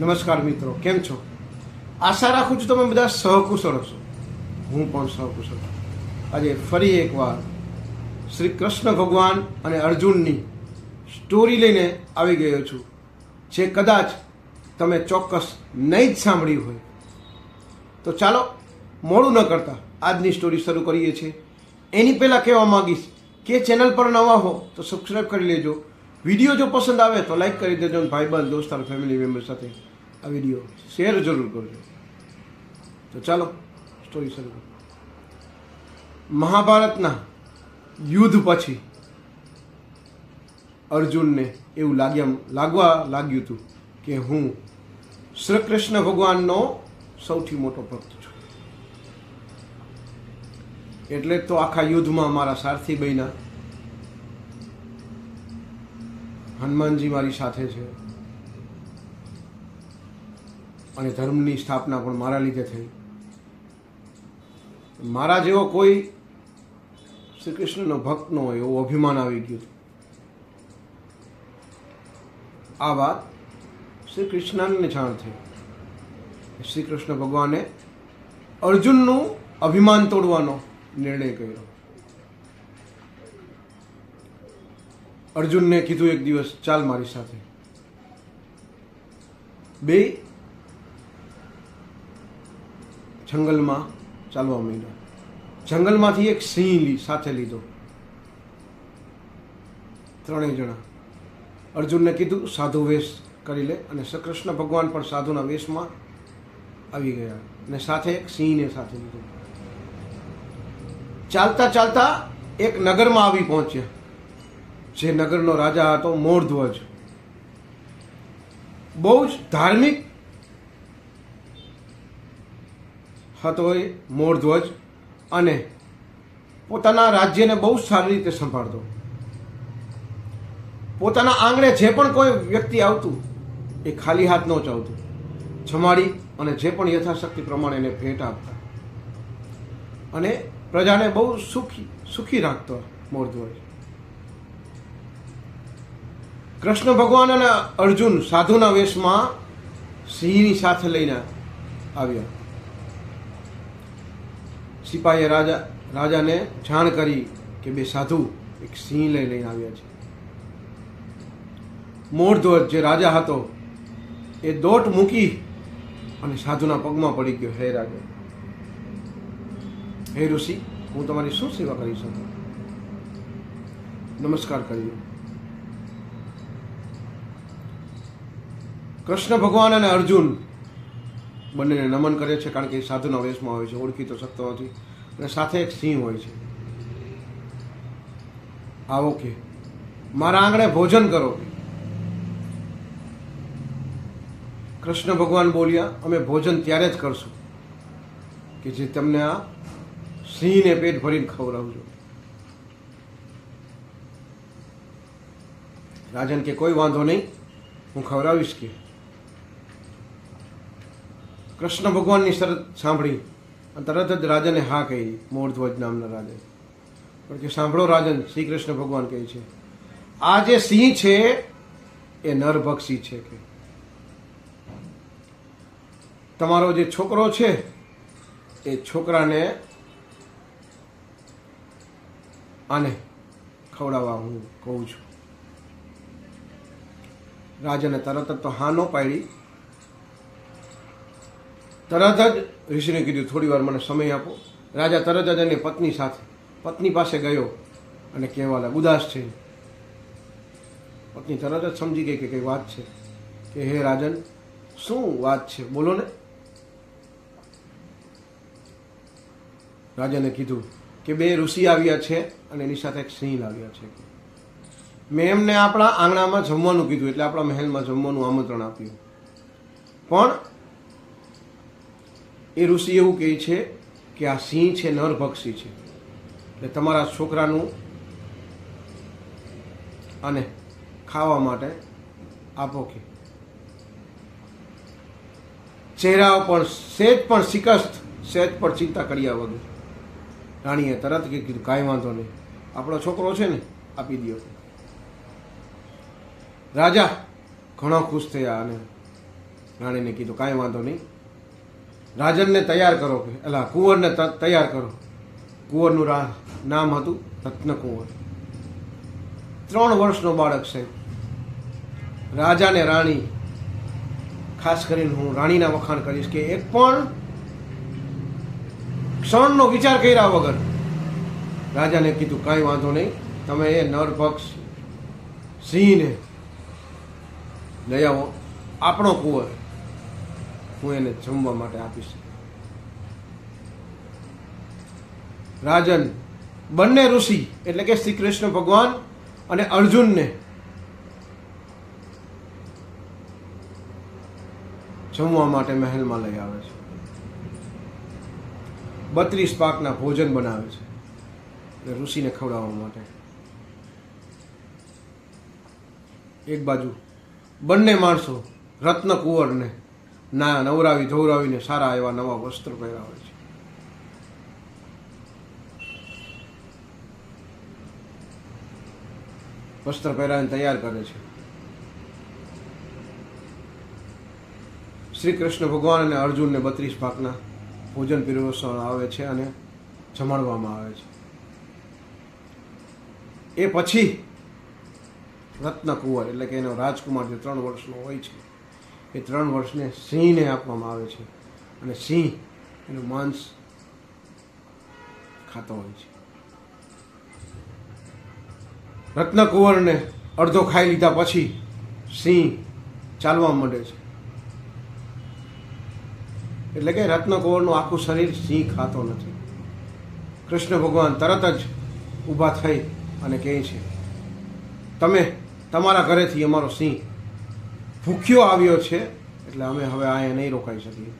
નમસ્કાર મિત્રો, કેમ છો? આશા રાખું છું તમે બધા સહકુશળ હશો. હું પણ સહકુશળ. આજે ફરી એકવાર શ્રી કૃષ્ણ ભગવાન અને અર્જુનની સ્ટોરી લઈને આવી ગયો છું, જે કદાચ તમે ચોક્કસ નહીં જ સાંભળ્યું હોય. તો ચાલો, મોડું ન કરતા આજની સ્ટોરી શરૂ કરીએ છીએ. એની પહેલાં કહેવા માંગીશ કે ચેનલ પર નવા હો તો સબસ્ક્રાઈબ કરી લેજો. વીડિયો જો પસંદ આવે તો લાઈક કરી દેજો ભાઈબંધ દોસ્તાર ફેમિલી મેમ્બર સાથે આ વીડિયો શેર જરૂર કરજો. તો ચાલો સ્ટોરી શરૂ મહાભારતના યુદ્ધ પછી અર્જુનને એવું લાગ્યા, લાગવા લાગ્યું હતું કે હું શ્રી કૃષ્ણ ભગવાનનો સૌથી મોટો ભક્ત છું. એટલે તો આખા યુદ્ધમાં મારા સારથી બન્યા. હનુમાનજી મારી સાથે છે. અને ધર્મની સ્થાપના પણ મારા લીધે થઈ. મારા જેવો કોઈ શ્રી કૃષ્ણનો ભક્ત ન હોય એવું અભિમાન આવી ગયું. આ વાત શ્રી કૃષ્ણને જાણ થઈ. શ્રી કૃષ્ણ ભગવાને અર્જુનનું અભિમાન તોડવાનો નિર્ણય કર્યો. અર્જુનને કીધું એક દિવસ, ચાલ મારી સાથે. બે જંગલમાં ચાલવા માંડ્યા. જંગલમાંથી એક સિંહ લી- સાથે લીધો. ત્રણેય જણા. અર્જુનને કીધું, સાધુ વેશ કરી લે અને શ્રી કૃષ્ણ ભગવાન પણ સાધુના વેશમાં આવી ગયા. અને સાથે એક સિંહને સાથે લીધો. ચાલતા ચાલતા એક નગરમાં આવી પહોંચ્યા. જે નગરનો રાજા હતો, મોરધ્વજ. બહુ જ ધાર્મિક હતો એ મોરધ્વજ અને પોતાના રાજ્યને બહુ સારી રીતે સંભાળતો. પોતાના આંગણે જે પણ કોઈ વ્યક્તિ આવતું, એ ખાલી હાથ ન ચાવતું જમાડી અને જે પણ યથાશક્તિ પ્રમાણે એને ભેટ આપતા. અને પ્રજાને બહુ સુખી સુખી રાખતો મોરધ્વજ. કૃષ્ણ ભગવાન અને અર્જુન સાધુના વેશમાં સિંહની સાથે લઈને આવ્યા. સિપાહીએ રાજા, રાજાને જાણ કરી કે બે સાધુ એક સિંહ લઈ લઈને આવ્યા છે. મોરધ્વજ જે રાજા હતો, એ દોટ મૂકી અને સાધુના પગમાં પડી ગયો. હે રાજા, હે ઋષિ, હું તમારી શું સેવા કરી શકું? નમસ્કાર કર્યો કૃષ્ણ ભગવાન અને અર્જુન બંનેને નમન કરે છે કારણ કે એ સાધુના વેશમાં હોય છે, ઓળખી તો શકતો નથી. અને સાથે એક સિંહ હોય છે. આવો કે, મારા આંગણે ભોજન કરો. કૃષ્ણ ભગવાન બોલ્યા, અમે ભોજન ત્યારે જ કરશું કે જે તમને આ સિંહને પેટ ભરીને ખવડાવજો. રાજન કે, કોઈ વાંધો નહીં, હું ખવડાવીશ કે. કૃષ્ણ ભગવાનની શરત સાંભળી અને તરત જ રાજાને હા કહી મોરધ્વજ નામના રાજા પણ કે સાંભળો રાજન શ્રી કૃષ્ણ ભગવાન કહે છે, આ જે સિંહ છે, એ નરભક્ષી છે કે. તમારો જે છોકરો છે, એ છોકરાને આને ખવડાવવા હું કહું છું. રાજાને તરત જ તો હા ન પાડી. તરત જ ઋષિને કીધું, થોડી વાર મને સમય આપો. રાજા તરત જ એની પત્ની સાથે, પત્ની પાસે ગયો અને કહેવા લાગ ઉદાસ છે. પત્ની તરત જ સમજી ગઈ કે કઈ વાત છે. કે, હે રાજન, શું વાત છે? બોલો ને. રાજાને કીધું કે, બે ઋષિ આવ્યા છે અને એની સાથે એક સિંહ લાવ્યા છે. મેં એમને આપણા આંગણામાં જમવાનું કીધું, એટલે આપણા મહેલમાં જમવાનું આમંત્રણ આપ્યું. પણ એ ઋષિ એવું કહે છે કે આ સિંહ છે નરભક્ષી છે. એટલે તમારા છોકરાનું અને ખાવા માટે આપો કે. ચહેરા પર સેજ પણ શિકસ્ત, સેજ પણ ચિંતા કર્યા વગર રાણીએ તરત કે કીધું, કાંઈ વાંધો નહીં. આપણો છોકરો છે ને, આપી દો રાજા ઘણો ખુશ થયા અને રાણીને કીધું, કાંઈ વાંધો નહીં. રાજનને તૈયાર કરો કે એલા કુંવરને તૈયાર કરો. કુંવરનું નામ હતું રત્નકુંવર ત્રણ વર્ષનો બાળક છે. રાજા ને રાણી, ખાસ કરીને હું રાણીના વખાણ કરીશ કે એક પણ ક્ષણનો વિચાર કર્યા વગર રાજાને કીધું, કાંઈ વાંધો નહીં, તમે એ નરભક્ષ સિંહને લઈ આવો. આપણો કુંવર હું એને જમવા માટે આપીશ રાજન, બંને ઋષિ, એટલે કે શ્રી કૃષ્ણ ભગવાન અને અર્જુનને જમવા માટે મહેલમાં લઈ આવે છે. બત્રીસ પાકના ભોજન બનાવે છે. એટલે ઋષિને ખવડાવવા માટે. એક બાજુ, બંને માણસો રત્ન કુંવરને ના, નવરાવી, ધોવરાવીને સારા એવા નવા વસ્ત્ર પહેરાવે છે. વસ્ત્ર પહેરાવીને તૈયાર કરે છે. શ્રી કૃષ્ણ ભગવાન અને અર્જુનને બત્રીસ ભાગના ભોજન પીરસવામાં આવે છે અને જમાડવામાં આવે છે. એ પછી રત્નકુંવર, એટલે કે એનો રાજકુમાર જે ત્રણ વર્ષનો હોય છે એ ત્રણ વર્ષને સિંહને આપવામાં આવે છે. અને સિંહ એનું માંસ ખાતો હોય છે. રત્નકુંવરને અડધો ખાઈ લીધા પછી સિંહ ચાલવા માંડે છે. એટલે કે રત્નકુંવરનું આખું શરીર સિંહ ખાતો નથી. કૃષ્ણ ભગવાન તરત જ ઊભા થઈ અને કહે છે, તમે તમારા ઘરેથી અમારો સિંહ ભૂખ્યો આવ્યો છે, એટલે અમે હવે અહીંયા નહીં રોકાઈ શકીએ.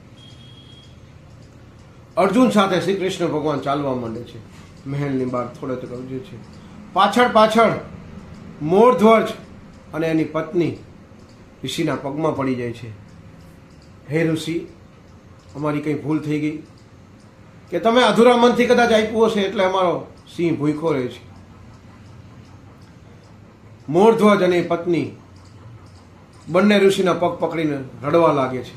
અર્જુન સાથે શ્રી કૃષ્ણ ભગવાન ચાલવા માંડે છે. મહેલની બહાર થોડે તો જે છે. પાછળ પાછળ મોરધ્વજ અને એની પત્ની ઋષિના પગમાં પડી જાય છે. હે ઋષિ, અમારી કંઈ ભૂલ થઈ ગઈ? કે તમે અધૂરા મનથી કદાચ આપ્યું હશે એટલે અમારો સિંહ ભૂખો રહે છે. મોરધ્વજ અને પત્ની બંને ઋષિના પગ પકડીને રડવા લાગે છે.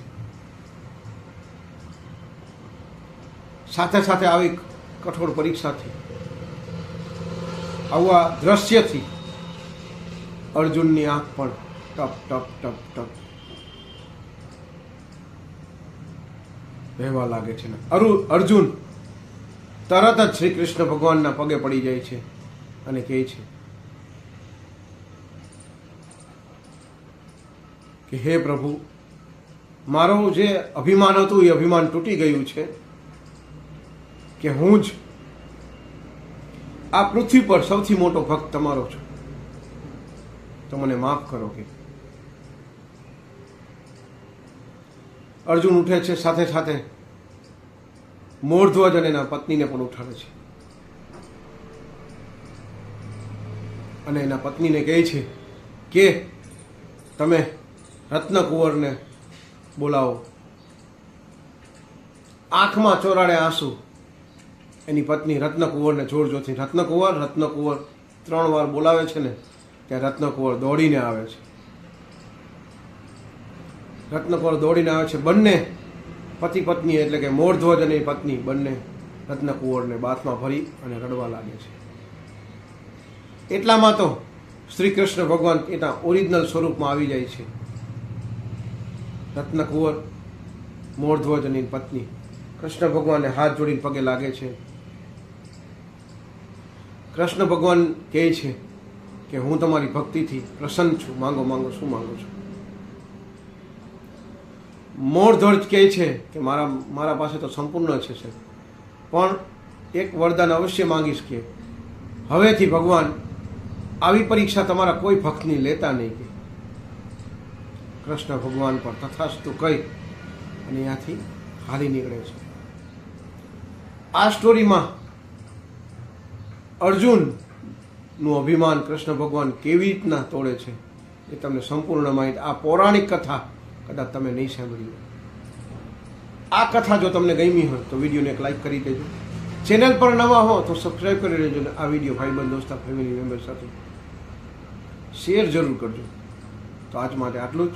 સાથે સાથે આવી કઠોર પરીક્ષાથી, આવા દ્રશ્યથી અર્જુનની આંખ પણ ટપ ટપ ટપ ટપ વહેવા લાગે છે. અરુ, અર્જુન તરત જ શ્રી કૃષ્ણ ભગવાનના પગે પડી જાય છે અને કહે છે કે હે પ્રભુ, મારું જે અભિમાન હતું એ અભિમાન તૂટી ગયું છે કે હું જ આ પૃથ્વી પર સૌથી મોટો ભક્ત તમારો છું. તો મને માફ કરો કે. અર્જુન ઉઠે છે, સાથે સાથે મોરધ્વજ અને એના પત્નીને પણ ઉઠાડે છે. અને એના પત્નીને કહે છે કે તમે રત્નકુંવરને બોલાવો. આંખમાં ચોરાડે આંસુ. એની પત્ની રત્નકુંવરને જોર જોરથી રત્નકુંવર રત્નકુંવર ત્રણ વાર બોલાવે છે ને, ત્યાં રત્નકુંવર દોડીને આવે છે. રત્નકુંવર દોડીને આવે છે બંને પતિ પત્ની એટલે કે મોરધ્વજ અને પત્ની બંને રત્નકુંવરને બાથમાં ભરી અને રડવા લાગે છે. એટલામાં તો શ્રી કૃષ્ણ ભગવાન એના ઓરિજિનલ સ્વરૂપમાં આવી જાય છે. રત્નકુંવર મોરધ્વજ અને પત્ની. કૃષ્ણ ભગવાનને હાથ જોડીને પગે લાગે છે. કૃષ્ણ ભગવાન કહે છે કે હું તમારી ભક્તિથી પ્રસન્ન છું. માંગો માંગો, શું માંગો છો? મોરધ્વજ કહે છે કે મારા મારા પાસે તો સંપૂર્ણ છે સર પણ એક વરદાન અવશ્ય માંગીશ કે હવેથી ભગવાન આવી પરીક્ષા તમારા કોઈ ભક્તની લેતા નહીં કે. કૃષ્ણ ભગવાન પર તથાસ્તુ કહી અને ત્યાંથી હારી નીકળે છે. આ સ્ટોરીમાં અર્જુનનું અભિમાન કૃષ્ણ ભગવાન કેવી રીતના તોડે છે એ તમને સંપૂર્ણ માહિતી, આ પૌરાણિક કથા કદાચ તમે નહીં સાંભળી આ કથા જો તમને ગમી હોય તો વિડીયોને એક લાઈક કરી દેજો. ચેનલ પર નવા હો તો સબસ્ક્રાઈબ કરી લેજો અને આ વીડિયો ભાઈબંધ, દોસ્તા ફેમિલી મેમ્બર સાથે શેર જરૂર કરજો. તો આજ માટે આટલું જ.